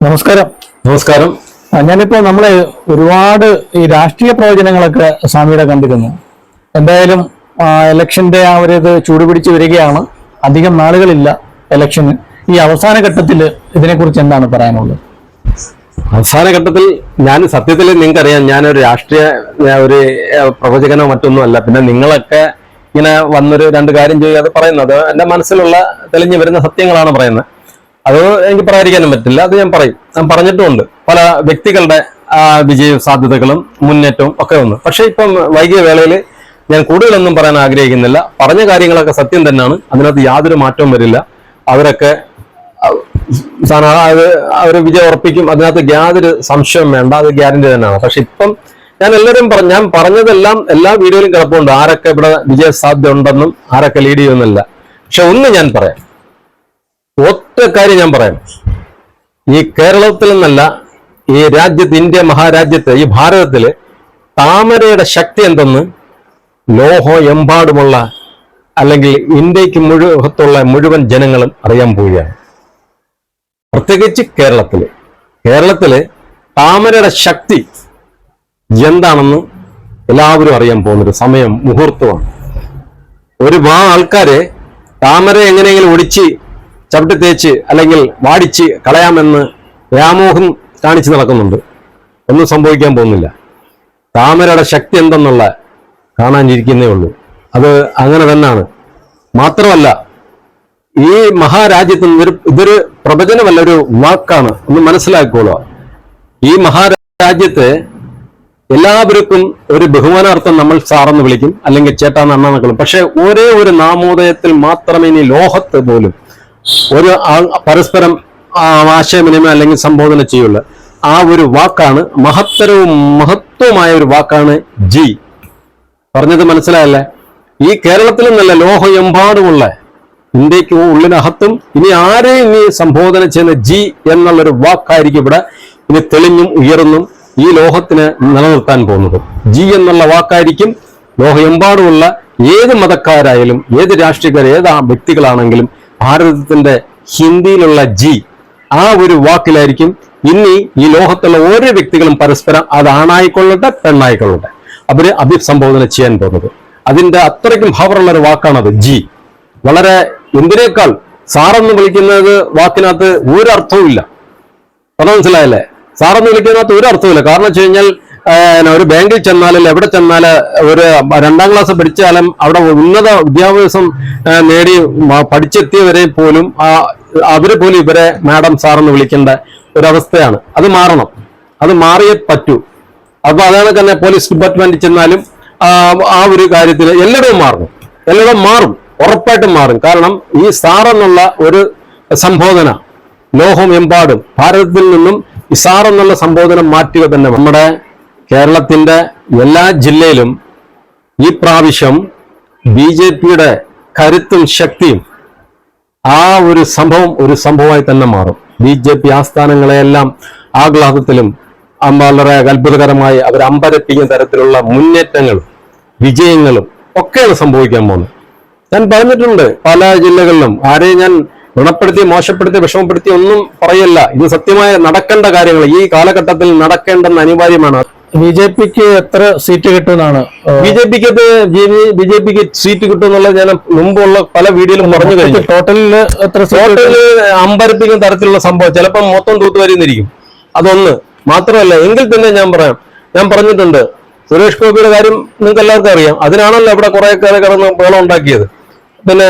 നമസ്കാരം. നമസ്കാരം. ഞാനിപ്പോ നമ്മളെ ഒരുപാട് ഈ രാഷ്ട്രീയ പ്രവചനങ്ങളൊക്കെ സ്വാമിയുടെ കണ്ടിരുന്നു. എന്തായാലും ഇലക്ഷന്റെ ആ ഒരു ഇത് ചൂടുപിടിച്ച് വരികയാണ്. അധികം നാളുകളില്ല ഇലക്ഷന്. ഈ അവസാന ഘട്ടത്തിൽ ഇതിനെക്കുറിച്ച് എന്താണ് പറയാനുള്ളത്? അവസാന ഘട്ടത്തിൽ ഞാൻ സത്യത്തിൽ നിങ്ങൾക്കറിയാം ഞാനൊരു രാഷ്ട്രീയ ഒരു പ്രവചകനോ മറ്റൊന്നും അല്ല. പിന്നെ നിങ്ങളൊക്കെ ഇങ്ങനെ വന്നൊരു രണ്ട് കാര്യം ചെയ്യാതെ പറയുന്നത് എന്റെ മനസ്സിലുള്ള തെളിഞ്ഞു വരുന്ന സത്യങ്ങളാണ് പറയുന്നത്. അത് എനിക്ക് പറയാതിരിക്കാനും പറ്റില്ല. അത് ഞാൻ പറയും. ഞാൻ പറഞ്ഞിട്ടുമുണ്ട്. പല വ്യക്തികളുടെ വിജയ സാധ്യതകളും മുന്നേറ്റവും ഒക്കെ ഒന്ന് പക്ഷെ ഇപ്പം വൈകിയ വേളയിൽ ഞാൻ കൂടുതലൊന്നും പറയാൻ ആഗ്രഹിക്കുന്നില്ല. പറഞ്ഞ കാര്യങ്ങളൊക്കെ സത്യം തന്നെയാണ്. അതിനകത്ത് യാതൊരു മാറ്റവും വരില്ല. അവരൊക്കെ അത് അവർ വിജയം ഉറപ്പിക്കും. അതിനകത്ത് യാതൊരു സംശയം വേണ്ട. അത് ഗ്യാരണ്ടി തന്നെയാണ്. പക്ഷെ ഇപ്പം ഞാൻ എല്ലാവരും പറഞ്ഞു ഞാൻ പറഞ്ഞതെല്ലാം എല്ലാ വീഡിയോയിലും കിടപ്പുണ്ട്. ആരൊക്കെ ഇവിടെ വിജയ സാധ്യത ഉണ്ടെന്നും ആരൊക്കെ ലീഡ് ചെയ്യുമെന്നല്ല. പക്ഷെ ഒന്ന് ഞാൻ പറയാം. ഒറ്റ കാര്യം ഞാൻ പറയാം. ഈ കേരളത്തിൽ നിന്നല്ല ഈ രാജ്യത്ത് ഇന്ത്യ മഹാരാജ്യത്ത് ഈ ഭാരതത്തിൽ താമരയുടെ ശക്തി എന്തെന്ന് ലോഹോ എമ്പാടുമുള്ള അല്ലെങ്കിൽ ഇന്ത്യയ്ക്ക് മുഴുവത്തുള്ള മുഴുവൻ ജനങ്ങളും അറിയാൻ പോവുകയാണ്. പ്രത്യേകിച്ച് കേരളത്തിൽ കേരളത്തിൽ താമരയുടെ ശക്തി എന്താണെന്ന് എല്ലാവരും അറിയാൻ പോകുന്നൊരു സമയം മുഹൂർത്തമാണ്. ഒരുപാട് ആൾക്കാര് താമര എങ്ങനെയെങ്കിലും ഒടിച്ച് ചവിട്ടി തേച്ച് അല്ലെങ്കിൽ വാടിച്ച് കളയാമെന്ന് വ്യാമോഹം കാണിച്ചു നടക്കുന്നുണ്ട്. ഒന്നും സംഭവിക്കാൻ പോകുന്നില്ല. താമരയുടെ ശക്തി എന്തെന്നുള്ള കാണാനിരിക്കുന്നേ ഉള്ളൂ. അത് അങ്ങനെ തന്നെയാണ്. മാത്രമല്ല ഈ മഹാരാജ്യത്ത് ഇതൊരു ഇതൊരു പ്രവചനമല്ല ഒരു വാക്കാണ്. ഒന്ന് മനസ്സിലാക്കിക്കോളുക. ഈ മഹാരാജ്യത്തെ എല്ലാവർക്കും ഒരു ബഹുമാനാർത്ഥം നമ്മൾ സാറെന്ന് വിളിക്കും അല്ലെങ്കിൽ ചേട്ടാന്ന് അണ്ണാന്നൊക്കെ പക്ഷെ ഒരേ ഒരു നാമോദയത്തിൽ മാത്രമേ ഇനി ലോഹത്ത് പോലും ഒരു പരസ്പരം ആശയവിനിമയം അല്ലെങ്കിൽ സംബോധന ചെയ്യുള്ളൂ ആ ഒരു വാക്കാണ് മഹത്തരവും മഹത്വമായ ഒരു വാക്കാണ് ജി. പറഞ്ഞത് മനസ്സിലായല്ലേ? ഈ കേരളത്തിൽ നിന്നല്ല ലോകമെമ്പാടുമുള്ള ഇന്ത്യയ്ക്ക് ഉള്ളിനകത്തും ഇനി ആരെയും ഇനി സംബോധന ചെയ്യുന്ന ജി എന്നുള്ളൊരു വാക്കായിരിക്കും ഇവിടെ ഇനി തെളിഞ്ഞും ഉയർന്നും ഈ ലോകത്തിന് നിലനിർത്താൻ പോകുന്നത്. ജി എന്നുള്ള വാക്കായിരിക്കും ലോകമെമ്പാടുമുള്ള ഏത് മതക്കാരായാലും ഏത് രാഷ്ട്രീയക്കാർ ഏത് വ്യക്തികളാണെങ്കിലും ഭാരതത്തിന്റെ ഹിന്ദിയിലുള്ള ജി ആ ഒരു വാക്കിലായിരിക്കും ഇനി ഈ ലോകത്തുള്ള ഓരോ വ്യക്തികളും പരസ്പരം അത് ആണായിക്കൊള്ളട്ടെ പെണ്ണായിക്കൊള്ളട്ടെ. അവർ അഭിസംബോധന ചെയ്യാൻ പോകുന്നത്. അതിന്റെ അത്രയ്ക്കും ഭാവമുള്ള ഒരു വാക്കാണത് ജി. വളരെ എന്തിനേക്കാൾ സാറെന്ന് വിളിക്കുന്നത് വാക്കിനകത്ത് ഒരു അർത്ഥവുമില്ല. പറഞ്ഞ മനസ്സിലായല്ലേ? സാറെന്ന് വിളിക്കുന്നതിനകത്ത് ഒരു അർത്ഥമില്ല കാരണം വെച്ച് കഴിഞ്ഞാൽ ഒരു ബാങ്കിൽ ചെന്നാലും എവിടെ ചെന്നാൽ ഒരു രണ്ടാം ക്ലാസ് പഠിച്ചാലും അവിടെ ഉന്നത വിദ്യാഭ്യാസം നേടി പഠിച്ചെത്തിയവരെ പോലും ആ അവർ പോലും ഇവരെ മാഡം സാറെന്ന് വിളിക്കേണ്ട ഒരവസ്ഥയാണ്. അത് മാറണം. അത് മാറിയേ പറ്റൂ. അപ്പൊ അതാണ് തന്നെ പോലീസ് ഡിപ്പാർട്ട്മെന്റിൽ ചെന്നാലും ആ, ഒരു കാര്യത്തിൽ എല്ലായിടവും മാറും. എല്ലായിടവും മാറും. ഉറപ്പായിട്ടും മാറും. കാരണം ഈ സാർ എന്നുള്ള ഒരു സംബോധന ലോഹം ലോകമെമ്പാടും ഭാരതത്തിൽ നിന്നും ഈ സാർ എന്നുള്ള സംബോധന മാറ്റുക തന്നെ നമ്മുടെ കേരളത്തിന്റെ എല്ലാ ജില്ലയിലും ഈ പ്രാവശ്യം ബി ജെ പിയുടെ കരുത്തും ശക്തിയും ആ ഒരു സംഭവം ഒരു സംഭവമായി തന്നെ മാറും. ബി ജെ പി ആസ്ഥാനങ്ങളെയെല്ലാം ആഹ്ലാദത്തിലും വളരെ അത്ഭുതകരമായി അവർ അമ്പരപ്പിക്കുന്ന തരത്തിലുള്ള മുന്നേറ്റങ്ങളും വിജയങ്ങളും ഒക്കെയാണ് സംഭവിക്കാൻ പോകുന്നത്. ഞാൻ പറഞ്ഞിട്ടുണ്ട് പല ജില്ലകളിലും ആരെയും ഞാൻ ഗുണപ്പെടുത്തി മോശപ്പെടുത്തി വിഷമപ്പെടുത്തി ഒന്നും പറയല്ല. ഇത് സത്യമായ നടക്കേണ്ട കാര്യങ്ങൾ ഈ കാലഘട്ടത്തിൽ നടക്കേണ്ടെന്ന് അനിവാര്യമാണ്. ബി ജെ പിക്ക് എത്ര സീറ്റ് കിട്ടുമെന്നാണ് ബി ജെ പിക്ക് ബി ജെ പിക്ക് സീറ്റ് കിട്ടുമെന്നുള്ളത് ഞാൻ മുമ്പുള്ള പല വീഡിയോയിലും പറഞ്ഞു കഴിഞ്ഞു. ടോട്ടലിൽ എത്ര സീറ്റ് ടോട്ടൽ അമ്പരപ്പിക്കുന്ന തരത്തിലുള്ള സംഭവം. ചിലപ്പം മൊത്തം തൂത്ത് വരുന്നിരിക്കും അതൊന്ന്. മാത്രമല്ല എങ്കിൽ തന്നെ ഞാൻ പറയാം. ഞാൻ പറഞ്ഞിട്ടുണ്ട് സുരേഷ് ഗോപിയുടെ കാര്യം നിങ്ങൾക്ക് എല്ലാവർക്കും അറിയാം. അതിനാണല്ലോ ഇവിടെ കുറെ കാലം കിടന്ന് ബഹളം ഉണ്ടാക്കിയത്. പിന്നെ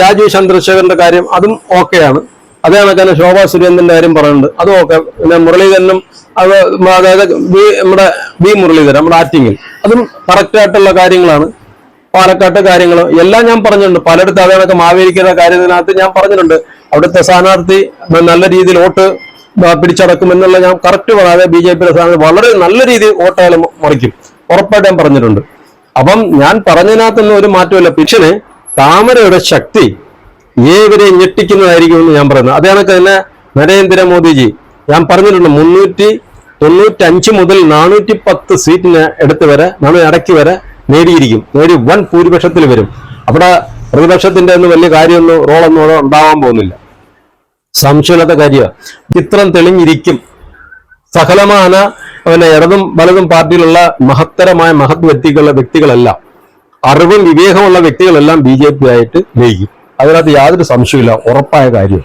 രാജീവ് ചന്ദ്രശേഖരന്റെ കാര്യം അതും ഓക്കെയാണ്. അതേ കണക്കാണ് ശോഭാ സുരേന്ദ്രന്റെ കാര്യം പറയുന്നുണ്ട് അതും ഓക്കെ പിന്നെ മുരളീധരനും അത് അതായത് ബി നമ്മുടെ ബി മുരളീധരൻ നമ്മുടെ ആറ്റിങ്ങിൽ. അതും കറക്റ്റായിട്ടുള്ള കാര്യങ്ങളാണ്. പാലക്കാട്ട് കാര്യങ്ങൾ എല്ലാം ഞാൻ പറഞ്ഞിട്ടുണ്ട്. പലയിടത്ത് അതേണക്ക് മാവേലിക്കുന്ന കാര്യത്തിനകത്ത് ഞാൻ പറഞ്ഞിട്ടുണ്ട്. അവിടുത്തെ സ്ഥാനാർത്ഥി നല്ല രീതിയിൽ വോട്ട് പിടിച്ചടക്കും എന്നുള്ള ഞാൻ കറക്റ്റ് പറയാതെ ബി ജെ പിയുടെ സ്ഥാനാർത്ഥി വളരെ നല്ല രീതിയിൽ വോട്ടുകൾ മറിക്കും. ഉറപ്പായിട്ട് ഞാൻ പറഞ്ഞിട്ടുണ്ട്. അപ്പം ഞാൻ പറഞ്ഞതിനകത്തൊന്നും ഒരു മാറ്റമില്ല പക്ഷേ താമരയുടെ ശക്തി ഏവരെ ഞെട്ടിക്കുന്നതായിരിക്കും എന്ന് ഞാൻ പറയുന്നത്. അതേ കണക്ക് തന്നെ നരേന്ദ്രമോദിജി ഞാൻ പറഞ്ഞിട്ടുണ്ട് മുന്നൂറ്റി തൊണ്ണൂറ്റി അഞ്ച് മുതൽ നാനൂറ്റി പത്ത് സീറ്റിന് എടുത്ത് വരെ നാളെ അടക്കി വരെ നേടിയിരിക്കും. നേടി വൻ ഭൂരിപക്ഷത്തിൽ വരും. അവിടെ പ്രതിപക്ഷത്തിന്റെ ഒന്നും വലിയ കാര്യമൊന്നും റോളൊന്നും അവിടെ ഉണ്ടാവാൻ പോകുന്നില്ല. സംശയമില്ലാത്ത കാര്യമാണ് ചിത്രം തെളിഞ്ഞിരിക്കും. സകലമാന പിന്നെ ഇടതും വലതും പാർട്ടിയിലുള്ള മഹത്തരമായ മഹത് വ്യക്തികളുടെ വ്യക്തികളെല്ലാം അറിവും വിവേകമുള്ള വ്യക്തികളെല്ലാം ബി ജെ പി ആയിട്ട് ലയിക്കും. അതിനകത്ത് യാതൊരു സംശയമില്ല ഉറപ്പായ കാര്യം